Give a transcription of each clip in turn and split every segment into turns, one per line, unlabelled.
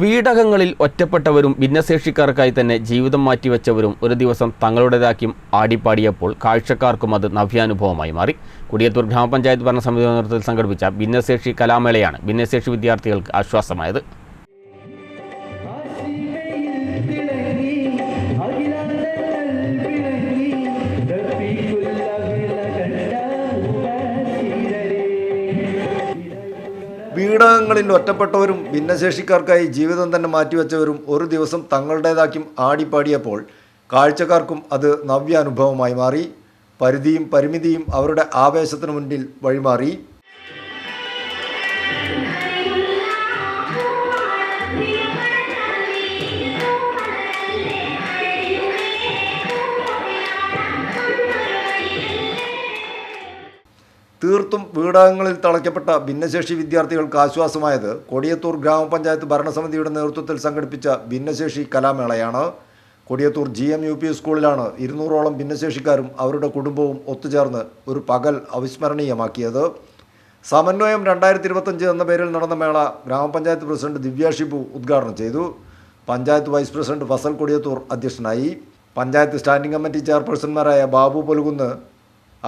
വീടകങ്ങളിൽ ഒറ്റപ്പെട്ടവരും ഭിന്നശേഷിക്കാർക്കായി തന്നെ ജീവിതം മാറ്റിവെച്ചവരും ഒരു ദിവസം തങ്ങളുടേതാക്കിയും ആടിപ്പാടിയപ്പോൾ കാഴ്ചക്കാർക്കും അത് നവ്യാനുഭവമായി മാറി. കുടിയത്തൂർ ഗ്രാമപഞ്ചായത്ത് ഭരണസമിതി നേതൃത്വത്തിൽ സംഘടിപ്പിച്ച ഭിന്നശേഷി കലാമേളയാണ് ഭിന്നശേഷി വിദ്യാർത്ഥികൾക്ക് ആശ്വാസമായത്.
വീടകങ്ങളിൽ ഒറ്റപ്പെട്ടവരും ഭിന്നശേഷിക്കാർക്കായി ജീവിതം തന്നെ മാറ്റിവെച്ചവരും ഒരു ദിവസം തങ്ങളുടേതാക്കി ആടിപ്പാടിയപ്പോൾ കാഴ്ചക്കാർക്കും അത് നവ്യാനുഭവമായി മാറി. പരിധിയും പരിമിതിയും അവരുടെ ആവേശത്തിന് മുന്നിൽ വഴിമാറി. തീർത്തും വീടകങ്ങളിൽ തളയ്ക്കപ്പെട്ട ഭിന്നശേഷി വിദ്യാർത്ഥികൾക്ക് ആശ്വാസമായത് കൊടിയത്തൂർ ഗ്രാമപഞ്ചായത്ത് ഭരണസമിതിയുടെ നേതൃത്വത്തിൽ സംഘടിപ്പിച്ച ഭിന്നശേഷി കലാമേളയാണ്. Kodiyathur G M U P സ്കൂളിലാണ് ഇരുന്നൂറോളം ഭിന്നശേഷിക്കാരും അവരുടെ കുടുംബവും ഒത്തുചേർന്ന് ഒരു പകൽ അവിസ്മരണീയമാക്കിയത്. സമന്വയം രണ്ടായിരത്തി ഇരുപത്തഞ്ച് എന്ന പേരിൽ നടന്ന മേള ഗ്രാമപഞ്ചായത്ത് പ്രസിഡന്റ് ദിവ്യ ഷിബു ഉദ്ഘാടനം ചെയ്തു. പഞ്ചായത്ത് വൈസ് പ്രസിഡന്റ് ഫസൽ കൊടിയത്തൂർ അധ്യക്ഷനായി. പഞ്ചായത്ത് സ്റ്റാൻഡിംഗ് കമ്മിറ്റി ചെയർപേഴ്സൺമാരായ ബാബു പൊലുകുന്ന്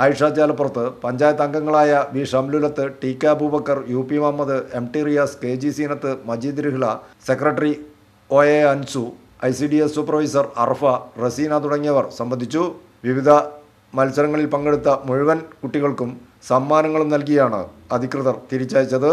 ആയിഷ ചാലപ്പുറത്ത് പഞ്ചായത്ത് അംഗങ്ങളായ V Shamlulath T K Aboobacker U P Muhammad M T Riyas K G Seenath Majeed Rihla secretary O A Ansu I C D S supervisor Arfa Razeena തുടങ്ങിയവർ സംബന്ധിച്ചു. വിവിധ മത്സരങ്ങളിൽ പങ്കെടുത്ത മുഴുവൻ കുട്ടികൾക്കും സമ്മാനങ്ങളും നൽകിയാണ് അധികൃതർ തിരിച്ചയച്ചത്.